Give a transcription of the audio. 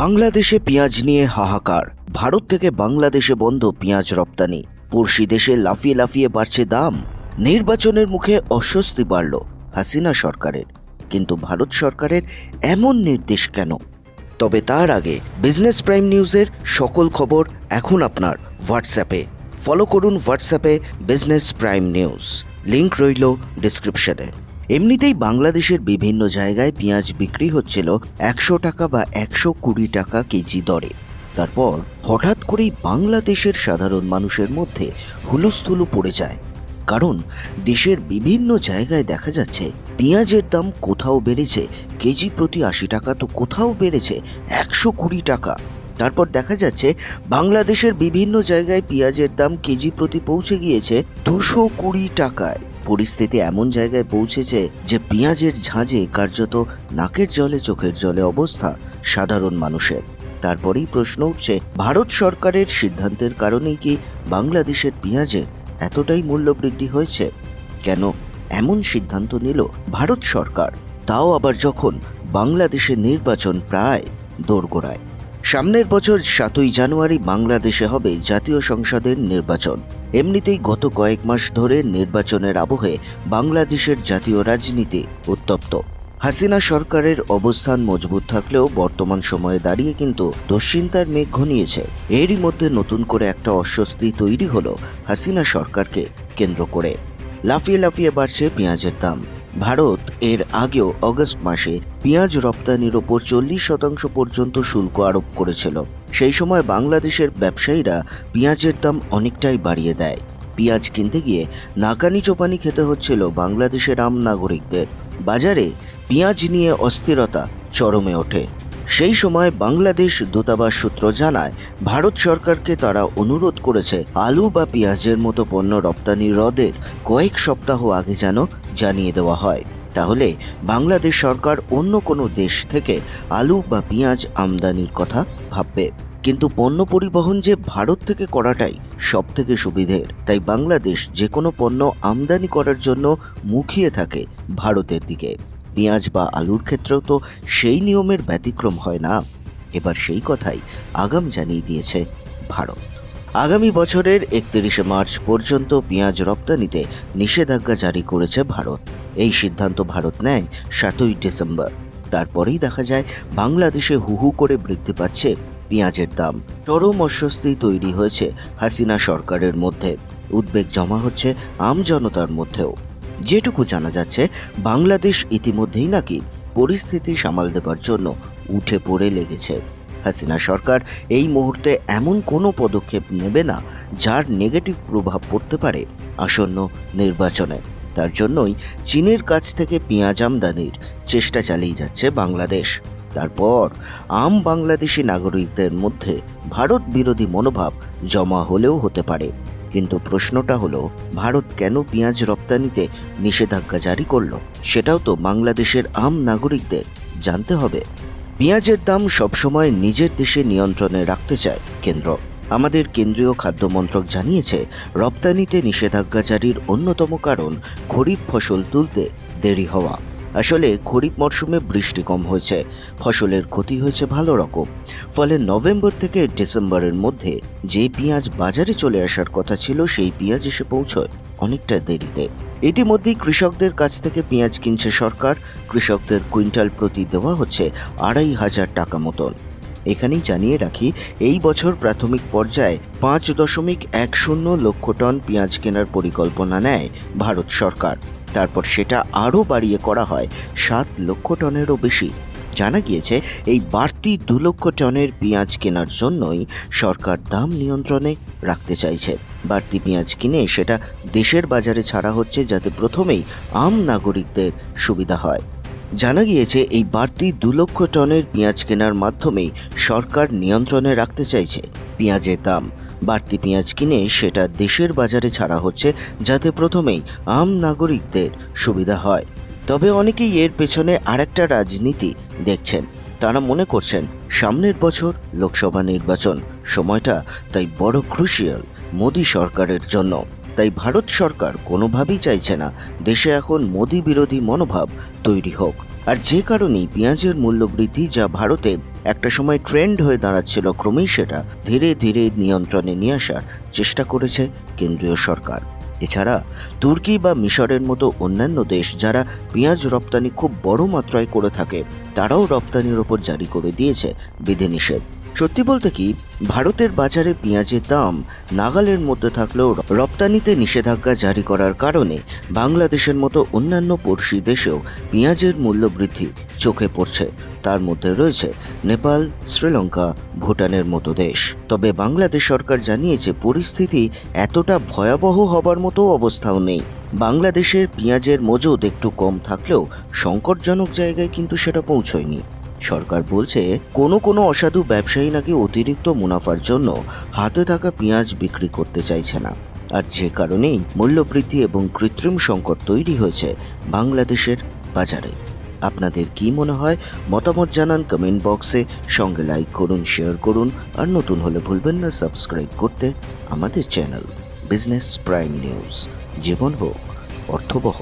বাংলাদেশে পেঁয়াজ নিয়ে হাহাকার। ভারত থেকে বাংলাদেশে বন্ধ পেঁয়াজ রপ্তানি। পড়শি দেশে লাফিয়ে লাফিয়ে বাড়ছে দাম। নির্বাচনের মুখে অস্বস্তি বাড়ল হাসিনা সরকারের। কিন্তু ভারত সরকারের এমন নির্দেশ কেন? তবে তার আগে বিজনেস প্রাইম নিউজের সকল খবর এখন আপনার হোয়াটসঅ্যাপে। ফলো করুন হোয়াটসঅ্যাপে বিজনেস প্রাইম নিউজ। লিংক রইল ডিসক্রিপশনে। এমনিতেই বাংলাদেশের বিভিন্ন জায়গায় পেঁয়াজ বিক্রি হচ্ছিল একশো টাকা বা একশো কুড়ি টাকা কেজি দরে। তারপর হঠাৎ করেই বাংলাদেশের সাধারণ মানুষের মধ্যে হুলস্থুলু পড়ে যায়। কারণ দেশের বিভিন্ন জায়গায় দেখা যাচ্ছে পেঁয়াজের দাম কোথাও বেড়েছে, কেজি প্রতি আশি টাকা তো কোথাও বেড়েছে একশো কুড়ি টাকা। তারপর দেখা যাচ্ছে বাংলাদেশের বিভিন্ন জায়গায় পেঁয়াজের দাম কেজি প্রতি পৌঁছে গিয়েছে দুশো কুড়ি টাকায়। পরিস্থিতি এমন জায়গায় পৌঁছেছে যে পেঁয়াজের ঝাঁঝে কার্যত নাকের জলে, চোখের জলে অবস্থা সাধারণ মানুষের। তারপরেই প্রশ্ন উঠছে, ভারত সরকারের সিদ্ধান্তের কারণেই কি বাংলাদেশের পেঁয়াজে এতটাই মূল্যবৃদ্ধি হয়েছে? কেন এমন সিদ্ধান্ত নিল ভারত সরকার? তাও আবার যখন বাংলাদেশের নির্বাচন প্রায় দোরগোড়ায়। সামনের বছর সাতই জানুয়ারি বাংলাদেশে হবে জাতীয় সংসদের নির্বাচন। এমনিতেই গত কয়েক মাস ধরে নির্বাচনের আবহে বাংলাদেশের জাতীয় রাজনীতি উত্তপ্ত। হাসিনা সরকারের অবস্থান মজবুত থাকলেও বর্তমান সময়ে দাঁড়িয়ে কিন্তু দুশ্চিন্তার মেঘ ঘনিয়েছে। এরই মধ্যে নতুন করে একটা অস্বস্তি তৈরি হলো হাসিনা সরকারকে কেন্দ্র করে। লাফিয়ে লাফিয়ে বাড়ছে পেঁয়াজের দাম। ভারত এর আগেও অগস্ট মাসে পেঁয়াজ রপ্তানির ওপর চল্লিশ শতাংশ পর্যন্ত শুল্ক আরোপ করেছিল। সেই সময় বাংলাদেশের ব্যবসায়ীরা পেঁয়াজের দাম অনেকটাই বাড়িয়ে দেয়। পেঁয়াজ কিনতে গিয়ে নাকানি চোপানি খেতে হচ্ছিল বাংলাদেশের আম নাগরিকদের। বাজারে পেঁয়াজ নিয়ে অস্থিরতা চরমে ওঠে। সেই সময় বাংলাদেশ দূতাবাস সূত্র জানায়, ভারত সরকারকে তারা অনুরোধ করেছে আলু বা পেঁয়াজের মতো পণ্য রপ্তানি হ্রদের কয়েক সপ্তাহ আগে যেন জানিয়ে দেওয়া হয়। তাহলে বাংলাদেশ সরকার অন্য কোনো দেশ থেকে আলু বা পেঁয়াজ আমদানির কথা ভাববে। কিন্তু পণ্য পরিবহন যে ভারত থেকে করাটাই সব থেকে সুবিধের। তাই বাংলাদেশ যে কোনো পণ্য আমদানি করার জন্য মুখিয়ে থাকে ভারতের দিকে। পেঁয়াজ বা আলুর ক্ষেত্রেও তো সেই নিয়মের ব্যতিক্রম হয় না। এবার সেই কথাই আগাম জানিয়ে দিয়েছে ভারত। আগামী বছরের একত্রিশে মার্চ পর্যন্ত পেঁয়াজ রপ্তানিতে নিষেধাজ্ঞা জারি করেছে ভারত। এই সিদ্ধান্ত ভারত নেয় সাতই ডিসেম্বর। তারপরেই দেখা যায় বাংলাদেশে হুহু করে বৃদ্ধি পাচ্ছে পেঁয়াজের দাম। চরম অস্বস্তি তৈরি হয়েছে হাসিনা সরকারের মধ্যে। উদ্বেগ জমা হচ্ছে আম জনতার মধ্যেও। যেটুকু জানা যাচ্ছে, বাংলাদেশ ইতিমধ্যেই নাকি পরিস্থিতি সামাল দেবার জন্য উঠে পড়ে লেগেছে। হাসিনা সরকার এই মুহূর্তে এমন কোনো পদক্ষেপ নেবে না, যার নেগেটিভ প্রভাব পড়তে পারে আসন্ন নির্বাচনে। তার জন্যই চীনের কাছ থেকে পেঁয়াজ আমদানির চেষ্টা চালিয়ে যাচ্ছে বাংলাদেশ। তারপর আম বাংলাদেশি নাগরিকদের মধ্যে ভারত বিরোধী মনোভাব জমা হলেও হতে পারে। কিন্তু প্রশ্নটা হলো, ভারত কেন পেঁয়াজ রপ্তানিতে নিষেধাজ্ঞা জারি করল? সেটাও তো বাংলাদেশের আম নাগরিকদের জানতে হবে। পেঁয়াজের দাম সবসময় নিজের দেশে নিয়ন্ত্রণে রাখতে চায় কেন্দ্র। আমাদের কেন্দ্রীয় খাদ্য মন্ত্রক জানিয়েছে, রপ্তানিতে নিষেধাজ্ঞা জারির অন্যতম কারণ খরিফ ফসল তুলতে দেরি হওয়া। আসলে খরিফ মরশুমে বৃষ্টি কম হয়েছে। ফসলের ক্ষতি হয়েছে ভালো রকম। ফলে নভেম্বর থেকে ডিসেম্বরের মধ্যে যে পেঁয়াজ বাজারে চলে আসার কথা ছিল, সেই পেঁয়াজ এসে পৌঁছয় অনেকটা দেরিতে। ইতিমধ্যেই কৃষকদের কাছ থেকে পেঁয়াজ কিনছে সরকার। কৃষকদের কুইন্টাল প্রতি দেওয়া হচ্ছে আড়াই হাজার টাকা মতন। এখানেই জানিয়ে রাখি, এই বছর প্রাথমিক পর্যায়ে পাঁচ দশমিক এক শূন্য লক্ষ টন পেঁয়াজ কেনার পরিকল্পনা নেয় ভারত সরকার। তারপর সেটা আরও বাড়িয়ে করা হয় সাত লক্ষ টনেরও বেশি। জানা গিয়েছে, এই বাড়তি দু লক্ষ টনের পেঁয়াজ কেনার জন্যই সরকার দাম নিয়ন্ত্রণে রাখতে চাইছে। বাড়তি পেঁয়াজ কিনে সেটা দেশের বাজারে ছাড়া হচ্ছে যাতে প্রথমেই আম নাগরিকদের সুবিধা হয়। জানা গিয়েছে, এই বাড়তি দু লক্ষ টনের পেঁয়াজ কেনার মাধ্যমেই সরকার নিয়ন্ত্রণে রাখতে চাইছে। পেঁয়াজের দাম বাড়তি পেঁয়াজ কিনে সেটা দেশের বাজারে ছাড়া হচ্ছে, যাতে প্রথমেই আম নাগরিকদের সুবিধা হয়। তবে অনেকেই এর পেছনে আরেকটা রাজনীতি দেখছেন। তারা মনে করছেন, সামনের বছর লোকসভা নির্বাচন, সময়টা তাই বড় ক্রুশিয়াল মোদী সরকারের জন্য। তাই ভারত সরকার কোনোভাবেই চাইছে না, দেশে এখন মোদী বিরোধী মনোভাব তৈরি হোক। আর যে কারণেই পেঁয়াজের মূল্য বৃদ্ধি যা ভারতে একটা সময় ট্রেন্ড হয়ে দাঁড়াচ্ছিল ক্রমেই সেটা ধীরে ধীরে নিয়ন্ত্রণে নিয়ে আসার চেষ্টা করেছে কেন্দ্রীয় সরকার। এছাড়া তুর্কি বা মিশরের মতো অন্যান্য দেশ যারা পেঁয়াজ রপ্তানি খুব বড় মাত্রায় করে থাকে, তারাও রপ্তানির ওপর জারি করে দিয়েছে বিধিনিষেধ। সত্যি বলতে কি, ভারতের বাজারে পেঁয়াজের দাম নাগালের মধ্যে থাকলেও রপ্তানিতে নিষেধাজ্ঞা জারি করার কারণে বাংলাদেশের মতো অন্যান্য পড়শি দেশেও পেঁয়াজের মূল্য বৃদ্ধি চোখে পড়ছে। তার মধ্যে রয়েছে নেপাল, শ্রীলঙ্কা, ভুটানের মতো দেশ। তবে বাংলাদেশ সরকার জানিয়েছে পরিস্থিতি এতটা ভয়াবহ হবার মতো অবস্থাও নেই। বাংলাদেশের পেঁয়াজের মজুদ একটু কম থাকলেও সংকটজনক জায়গায় কিন্তু সেটা পৌঁছয়নি। সরকার বলছে, কোনো কোনো অসাধু ব্যবসায়ী নাকি অতিরিক্ত মুনাফার জন্য হাতে থাকা পেঁয়াজ বিক্রি করতে চাইছে না। আর যে কারণেই মূল্যবৃদ্ধি এবং কৃত্রিম সংকট তৈরি হয়েছে বাংলাদেশের বাজারে। আপনাদের কি মনে হয়? মতামত জানান কমেন্ট বক্সে সঙ্গে লাইক করুন শেয়ার করুন। আর নতুন হলে ভুলবেন না সাবস্ক্রাইব করতে আমাদের চ্যানেল বিজনেস প্রাইম নিউজ জীবন হোক, অর্থবহ।